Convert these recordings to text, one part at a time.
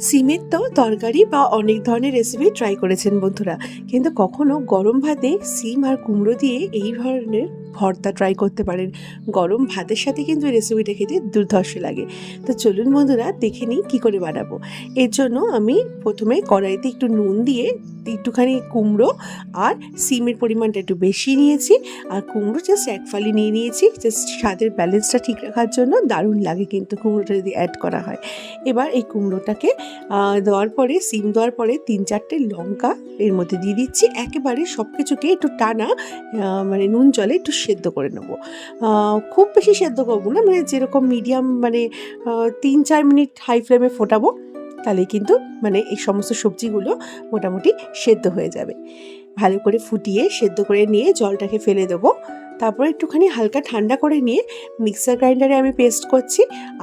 সিমের তো তরকারি বা অনেক ধরনের রেসিপি ট্রাই করেছেন বন্ধুরা। কিন্তু কখনো গরম ভাতে সিম আর কুমড়ো দিয়ে এই ধরনের ভর্তা ট্রাই করতে পারেন। গরম ভাতের সাথে কিন্তু এই রেসিপিটা খেতে দুর্ধর্ষ লাগে। তো চলুন বন্ধুরা, দেখে নিই কী করে বানাবো। এর জন্য আমি প্রথমে কড়াইতে একটু নুন দিয়ে একটুখানি কুমড়ো আর সিমের পরিমাণটা একটু বেশি নিয়েছি। আর কুমড়ো জাস্ট এক ফালি নিয়ে নিয়েছি। জাস্ট স্বাদের ব্যালেন্সটা ঠিক রাখার জন্য দারুণ লাগে কিন্তু কুমড়োটা যদি অ্যাড করা হয়। এবার এই কুমড়োটাকে দেওয়ার পরে, সিম দেওয়ার পরে তিন চারটে লঙ্কা এর মধ্যে দিয়ে দিচ্ছি। একেবারে সব কিছুকে একটু টানা মানে নুন জলে একটু সেদ্ধ করে নেব। খুব বেশি সেদ্ধ করব না মানে যেরকম মিডিয়াম মানে তিন চার মিনিট হাই ফ্লেমে ফোটাবো তাহলে কিন্তু মানে এই সমস্ত সবজিগুলো মোটামুটি সেদ্ধ হয়ে যাবে। ভালো করে ফুটিয়ে, সেদ্ধ করে নিয়ে জলটাকে ফেলে দেবো। তারপর একটুখানি হালকা ঠান্ডা করে নিয়ে মিক্সার গ্রাইন্ডারে আমি পেস্ট করছি।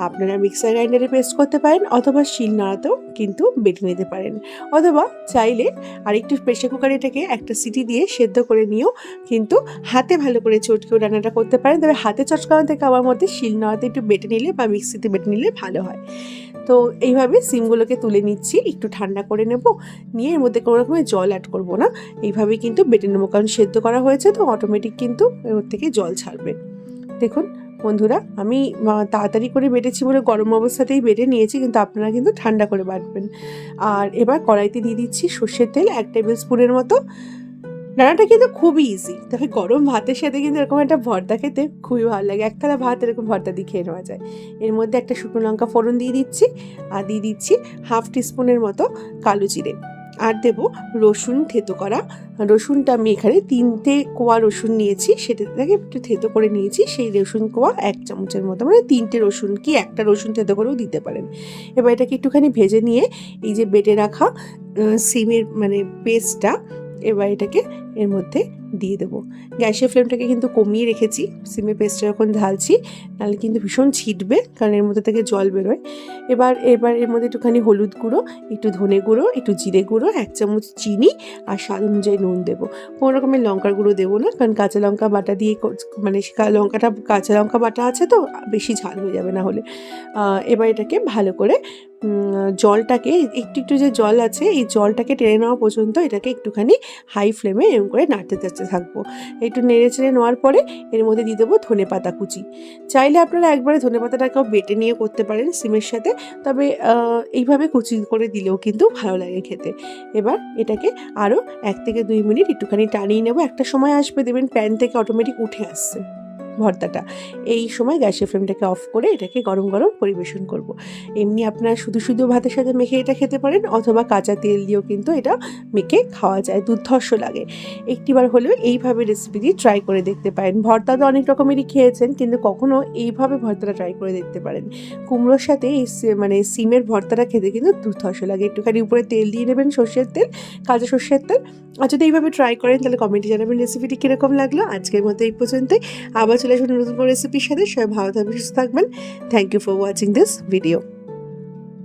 আপনারা মিক্সার গ্রাইন্ডারে পেস্ট করতে পারেন অথবা শিল নাড়াতেও কিন্তু বেটে নিতে পারেন। অথবা চাইলে আরেকটু প্রেশার কুকারে এটাকে একটা সিটি দিয়ে সেদ্ধ করে নিয়েও কিন্তু হাতে ভালো করে চটকেও রান্নাটা করতে পারেন। তবে হাতে চটকানো থেকে আমার মধ্যে শিল নাড়াতে একটু বেটে নিলে বা মিক্সিতে বেটে নিলে ভালো হয়। তো এইভাবে সিমগুলোকে তুলে নিচ্ছি, একটু ঠান্ডা করে নেব। নিয়ে এর মধ্যে কোনো রকমের জল অ্যাড করব না। এইভাবেই কিন্তু বেটে নেব, কারণ সেদ্ধ করা হয়েছে তো অটোমেটিক কিন্তু ওর থেকে জল ছাড়বে। দেখুন, বন্ধুরা, আমি তাড়াতাড়ি করে বেটেছি বলে গরম অবস্থাতেই বেটে নিয়েছি, কিন্তু আপনারা কিন্তু ঠান্ডা করে বাটবেন। আর এবার কড়াইতে দিয়ে দিচ্ছি সর্ষের তেল এক টেবিল স্পুনের মতো। রান্নাটা কিন্তু খুবই ইজি তবে গরম ভাতের সাথে কিন্তু এরকম একটা ভর্তা খেতে খুবই ভালো লাগে। এক ভাত এরকম ভর্তা দিয়ে খেয়ে নেওয়া যায়। এর মধ্যে একটা শুকনো লঙ্কা ফোড়ন দিয়ে দিচ্ছি, আর দিয়ে দিচ্ছি হাফ টিস্পুনের মতো কালো জিরে। আর দেব রসুন থেতো করা। রসুনটা আমি এখানে তিনটে কোয়া রসুন নিয়েছি সেটাকে একটু থেতো করে নিয়েছি। সেই রসুন কোয়া এক চামচের মতো মানে তিনটে রসুন কি একটা রসুন থেতো করেও দিতে পারেন। এবার এটাকে একটুখানি ভেজে নিয়ে এই যে বেটে রাখা সিমের মানে পেস্টটা এবার এটাকে এর মধ্যে দিয়ে দেবো। গ্যাসের ফ্লেমটাকে কিন্তু কমিয়ে রেখেছি, সিমের পেস্টটা যখন ঢালছি নাহলে কিন্তু ভীষণ ছিটবে, কারণ এর মধ্যে থেকে জল বেরোয়। এবার এবার এর মধ্যে একটুখানি হলুদ গুঁড়ো, একটু ধনে গুঁড়ো, একটু জিরে গুঁড়ো, এক চামচ চিনি আর স্বাদ অনুযায়ী নুন দেবো। কোনো রকমের লঙ্কার গুঁড়ো দেবো না, কারণ কাঁচা লঙ্কা বাটা দিয়ে মানে লঙ্কাটা, কাঁচা লঙ্কা বাটা আছে তো, বেশি ঝাল হয়ে যাবে না হলে। এবার এটাকে ভালো করে জলটাকে, একটু একটু যে জল আছে, এই জলটাকে টেনে নেওয়া পর্যন্ত এটাকে একটুখানি হাই ফ্লেমে এরকম করে নাড়তে নাড়তে থাকব। একটু নেড়ে চেড়ে নেওয়ার পরে এর মধ্যে দিয়ে দেবো ধনে পাতা কুচি। চাইলে আপনারা একবারে ধনে পাতাটাকেও বেটে নিয়ে করতে পারেন সিমের সাথে, তবে এইভাবে কুচি করে দিলেও কিন্তু ভালো লাগে খেতে। এবার এটাকে আরও এক থেকে দুই মিনিট একটুখানি টানিয়ে নেব। একটা সময় আসবে, দেবেন প্যান থেকে অটোমেটিক উঠে আসছে। ভর্তাটা। এই সময় গ্যাসের ফ্লেমটাকে অফ করে এটাকে গরম গরম পরিবেশন করব। এমনি আপনারা শুধু শুধু ভাতের সাথে মেখে এটা খেতে পারেন অথবা কাঁচা তেল দিয়েও কিন্তু এটা মেখে খাওয়া যায়, দুর্ধর্ষ লাগে। একটিবার হলেও এইভাবে রেসিপিটি ট্রাই করে দেখতে পারেন। ভর্তা তো অনেক রকমেরই খেয়েছেন কিন্তু কখনও এইভাবে ভর্তাটা ট্রাই করে দেখতে পারেন। কুমড়োর সাথে এই মানে সিমের ভর্তাটা খেতে কিন্তু দুর্ধর্ষ লাগে। একটুখানি উপরে তেল দিয়ে নেবেন সর্ষের তেল, কাঁচা সর্ষের তেল আর যদি এইভাবে ট্রাই করেন, তাহলে কমেন্টে জানাবেন রেসিপিটি কীরকম লাগল। আজকের মতো এই পর্যন্তই। আবার চলে আসবেন নতুন কোনো রেসিপির সাথে। সবাই ভালো থাকবেন, সুস্থ থাকবেন। Thank you for watching this video